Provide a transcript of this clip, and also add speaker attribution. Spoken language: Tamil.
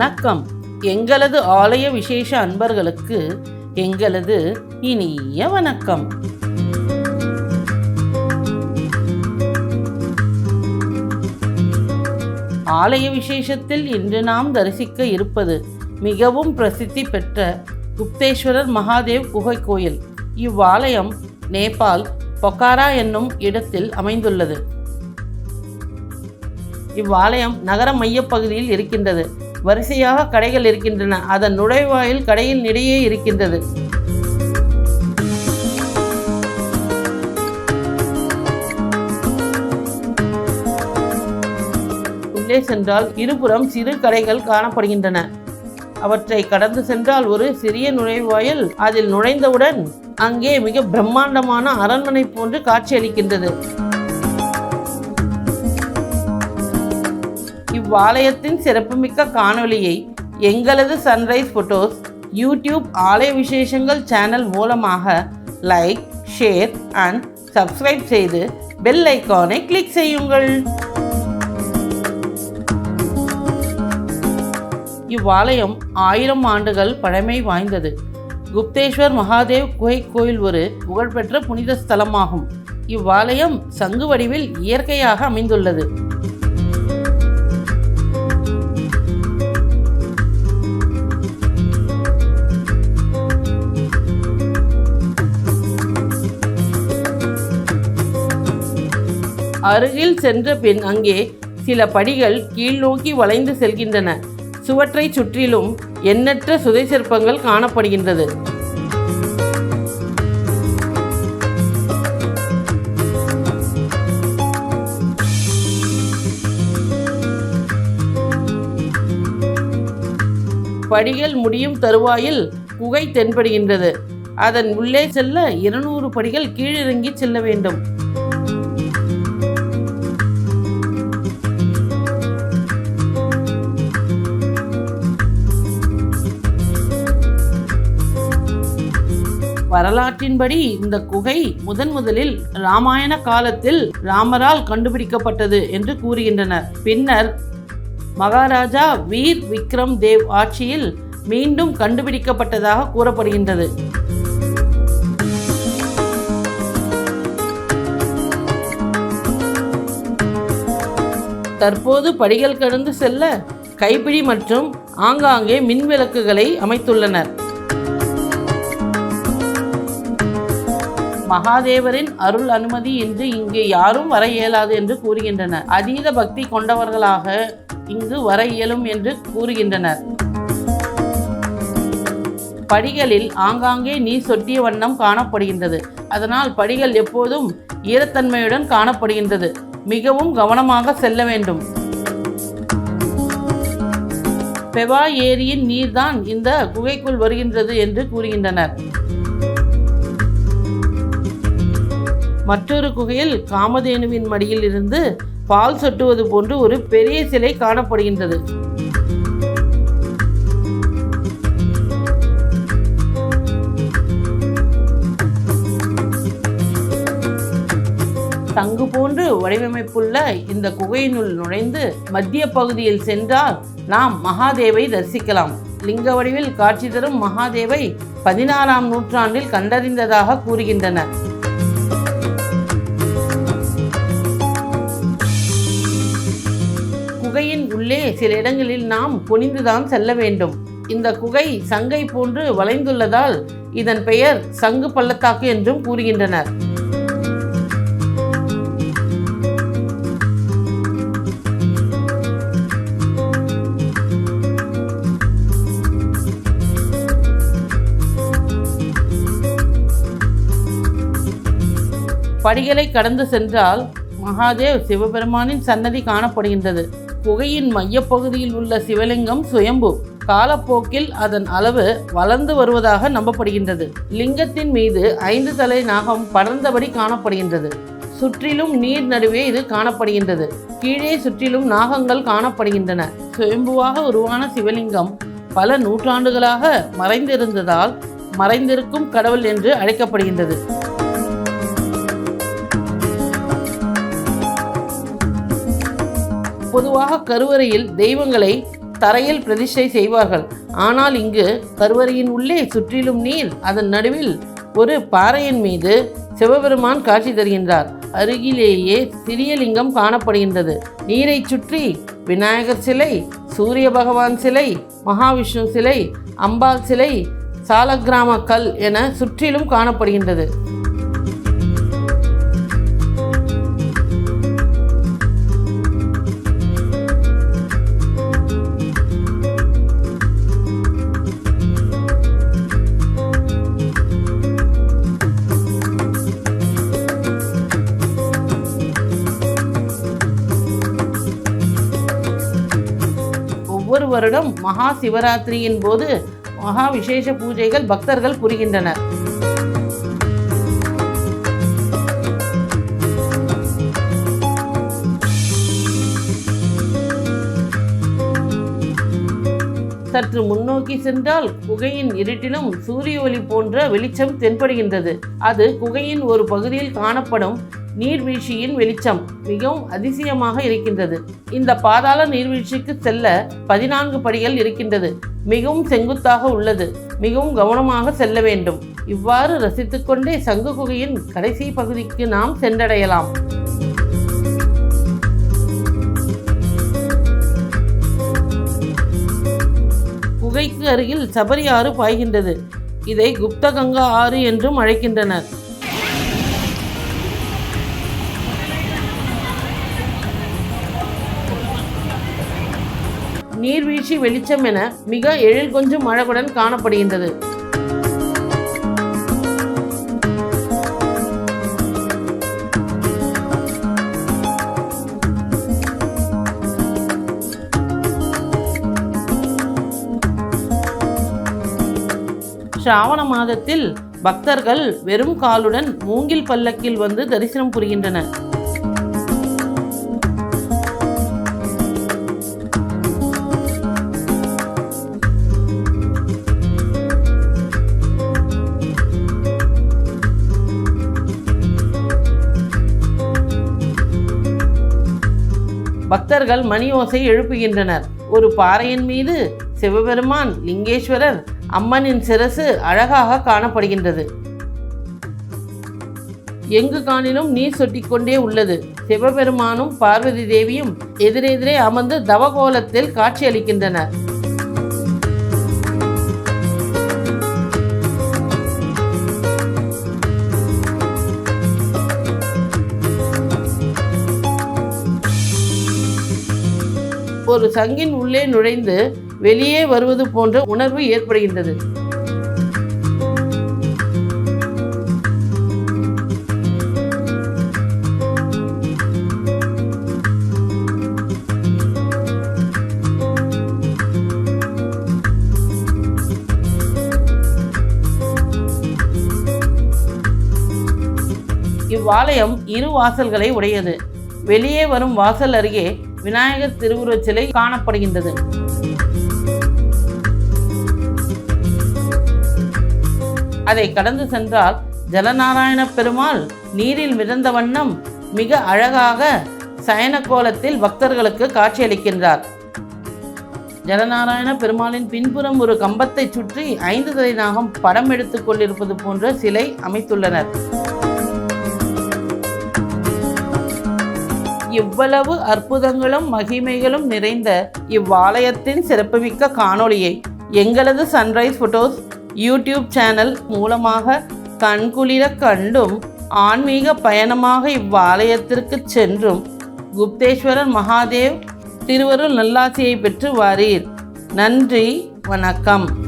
Speaker 1: வணக்கம். எங்களது ஆலய விசேஷ அன்பர்களுக்கு எங்களது இனிய வணக்கம். ஆலய விசேஷத்தில் இன்று நாம் தரிசிக்க இருப்பது மிகவும் பிரசித்தி பெற்ற குப்தேஸ்வரர் மகாதேவ் குகை கோயில். இவ்வாலயம் நேபாள் பொக்காரா என்னும் இடத்தில் அமைந்துள்ளது. இவ்வாலயம் நகர மையப்பகுதியில் இருக்கின்றது. வரிசையாக கடைகள் இருக்கின்றன. அதன் நுழைவாயில் கடையின் இடையே இருக்கின்றது. உள்ளே சென்றால் இருபுறம் சிறு கடைகள் காணப்படுகின்றன. அவற்றை கடந்து சென்றால் ஒரு சிறிய நுழைவாயில் அதில் நுழைந்தவுடன் அங்கே மிக பிரம்மாண்டமான அரண்மனை போன்று காட்சியளிக்கின்றது. இவ்வாலயத்தின் சிறப்புமிக்க காணொளியை எங்களது சன்ரைஸ் ஃபோட்டோஸ் யூடியூப் ஆலய விசேஷங்கள் சேனல் மூலமாக லைக் ஷேர் அண்ட் சப்ஸ்கிரைப் செய்து பெல் ஐக்கானை கிளிக் செய்யுங்கள். இவ்வாலயம் ஆயிரம் ஆண்டுகள் பழமை வாய்ந்தது. குப்தேஸ்வர் மகாதேவ் குகை கோயில் ஒரு புகழ்பெற்ற புனித ஸ்தலமாகும். இவ்வாலயம் சங்கு வடிவில் இயற்கையாக அமைந்துள்ளது. அருகில் சென்ற பின் அங்கே சில படிகள் கீழ் நோக்கி வளைந்து செல்கின்றன. சுவற்றை சுற்றிலும் எண்ணற்ற சுதை சிற்பங்கள் காணப்படுகின்றது. படிகள் முடியும் தருவாயில் குகை தென்படுகின்றது. அதன் உள்ளே செல்ல இருநூறு படிகள் கீழிறங்கி செல்ல வேண்டும். வரலாற்றின்படி இந்த குகை முதன் முதலில் ராமாயண காலத்தில் ராமரால் கண்டுபிடிக்கப்பட்டது என்று கூறுகின்றனர். பின்னர் மகாராஜா வீர் விக்ரம் தேவ் ஆட்சியில் மீண்டும் கண்டுபிடிக்கப்பட்டதாக கூறப்படுகின்றது. தற்போது படிகள் கடந்து செல்ல கைப்பிடி மற்றும் ஆங்காங்கே மின் விளக்குகளை அமைத்துள்ளனர். மகாதேவரின் அருள் அனுமதி என்று இங்கு யாரும் வர இயலாது என்று கூறுகின்றனர். அதீத பக்தி கொண்டவர்களாக இங்கு வர இயலும் என்று கூறுகின்றனர். படிகளில் ஆங்காங்கே நீர் சொட்டிய வண்ணம் காணப்படுகின்றது. அதனால் படிகள் எப்போதும் ஈரத்தன்மையுடன் காணப்படுகின்றது. மிகவும் கவனமாக செல்ல வேண்டும். பெவா ஏரியின் நீர்தான் இந்த குகைக்குள் வருகின்றது என்று கூறுகின்றனர். மற்றொரு குகையில் காமதேனுவின் மடியில் இருந்து பால் சொட்டுவது போன்று ஒரு பெரிய சிலை காணப்படுகின்றது. தங்கு போன்று வடிவமைப்புள்ள இந்த குகையினுள் நுழைந்து மத்திய பகுதியில் சென்றால் நாம் மகாதேவை தரிசிக்கலாம். லிங்க வடிவில் காட்சி தரும் மகாதேவை பதினாறாம் நூற்றாண்டில் கண்டறிந்ததாக கூறுகின்றனர். உள்ளே சில இடங்களில் நாம் குனிந்துதான் செல்ல வேண்டும். இந்த குகை சங்கை போன்று வளைந்துள்ளதால் இதன் பெயர் சங்கு பள்ளத்தாக்கு என்றும் கூறுகின்றனர். படிகளை கடந்து சென்றால் மகாதேவ் சிவபெருமானின் சன்னதி காணப்படுகின்றது. குகையின் மையப்பகுதியில் உள்ள சிவலிங்கம் சுயம்பு. காலப்போக்கில் அதன் அளவு வளர்ந்து வருவதாக நம்பப்படுகின்றது. லிங்கத்தின் மீது ஐந்து தலை நாகம் படர்ந்தபடி காணப்படுகின்றது. சுற்றிலும் நீர் நடுவே இது காணப்படுகின்றது. கீழே சுற்றிலும் நாகங்கள் காணப்படுகின்றன. சுயம்புவாக உருவான சிவலிங்கம் பல நூற்றாண்டுகளாக மறைந்திருந்ததால் மறைந்திருக்கும் கடவுள் என்று அழைக்கப்படுகின்றது. பொதுவாக கருவறையில் தெய்வங்களை தரையில் பிரதிஷ்டை செய்வார்கள். ஆனால் இங்கு கருவறையின் உள்ளே சுற்றிலும் நீர் அதன் நடுவில் ஒரு பாறையின் மீது சிவபெருமான் காட்சி தருகின்றார். அருகிலேயே சிறிய லிங்கம் காணப்படுகின்றது. நீரைச் சுற்றி விநாயகர் சிலை சூரிய பகவான் சிலை மகாவிஷ்ணு சிலை அம்பாள் சிலை சாலக்கிராம கல் என சுற்றிலும் காணப்படுகின்றது. வருடம் மகா சிவராத்திரியின் போது மகா விசேஷ பூஜைகள் பக்தர்கள் புரிகின்றனர். சற்று முன்னோக்கி சென்றால் குகையின் இருட்டிலும் சூரிய ஒளி போன்ற வெளிச்சம் தென்படுகின்றது. அது குகையின் ஒரு பகுதியில் காணப்படும் நீர்வீழ்ச்சியின் வெளிச்சம் மிகவும் அதிசயமாக இருக்கின்றது. இந்த பாதாள நீர்வீழ்ச்சிக்கு செல்ல பதினான்கு படிகள் இருக்கின்றது. மிகவும் செங்குத்தாக உள்ளது. மிகவும் கவனமாக செல்ல வேண்டும். இவ்வாறு ரசித்துக்கொண்டே சங்கு குகையின் கடைசி பகுதிக்கு நாம் சென்றடையலாம். குகைக்கு அருகில் சபரி ஆறு பாய்கின்றது. இதை குப்தகங்கா ஆறு என்றும் அழைக்கின்றனர். நீர்வீழ்ச்சி வெளிச்சம் என மிக எழில் கொஞ்சம் அழகுடன் காணப்படுகின்றது. ஸ்ராவண மாதத்தில் பக்தர்கள் வெறும் காலுடன் மூங்கில் பல்லக்கில் வந்து தரிசனம் புரிகின்றனர். பக்தர்கள் மணி ஓசை எழுப்புகின்றனர். ஒரு பாறையின் மீது சிவபெருமான் லிங்கேஸ்வரர் அம்மனின் சிரசு அழகாக காணப்படுகின்றது. எங்கு காணிலும் நீர் சொட்டிக்கொண்டே உள்ளது. சிவபெருமானும் பார்வதி தேவியும் எதிரெதிரே அமர்ந்து தவகோலத்தில் காட்சியளிக்கின்றனர். ஒரு சங்கின் உள்ளே நுழைந்து வெளியே வருவது போன்ற உணர்வு ஏற்படுகின்றது. இவ்வாலயம் இரு வாசல்களை உடையது. வெளியே வரும் வாசல் அருகே விநாயகர் திருவுருவச் சிலை காணப்படுகின்றது. அதை கடந்து சென்றால் ஜலநாராயண பெருமாள் நீரில் மிதந்த வண்ணம் மிக அழகாக சயன கோலத்தில் பக்தர்களுக்கு காட்சியளிக்கின்றார். ஜலநாராயண பெருமாளின் பின்புறம் ஒரு கம்பத்தை சுற்றி ஐந்து தலை நாகம் படம் எடுத்துக் கொண்டிருப்பது போன்ற சிலை அமைத்துள்ளனர். இவ்வளவு அற்புதங்களும் மகிமைகளும் நிறைந்த இவ்வாலயத்தின் சிறப்புமிக்க காணொளியை எங்களது சன்ரைஸ் ஃபோட்டோஸ் யூடியூப் சேனல் மூலமாக கண்குளிர கண்டும் ஆன்மீக பயணமாக இவ்வாலயத்திற்கு சென்றும் குப்தேஸ்வரர் மகாதேவ் திருவருள் நல்லாசியை பெற்று வாரீர். நன்றி வணக்கம்.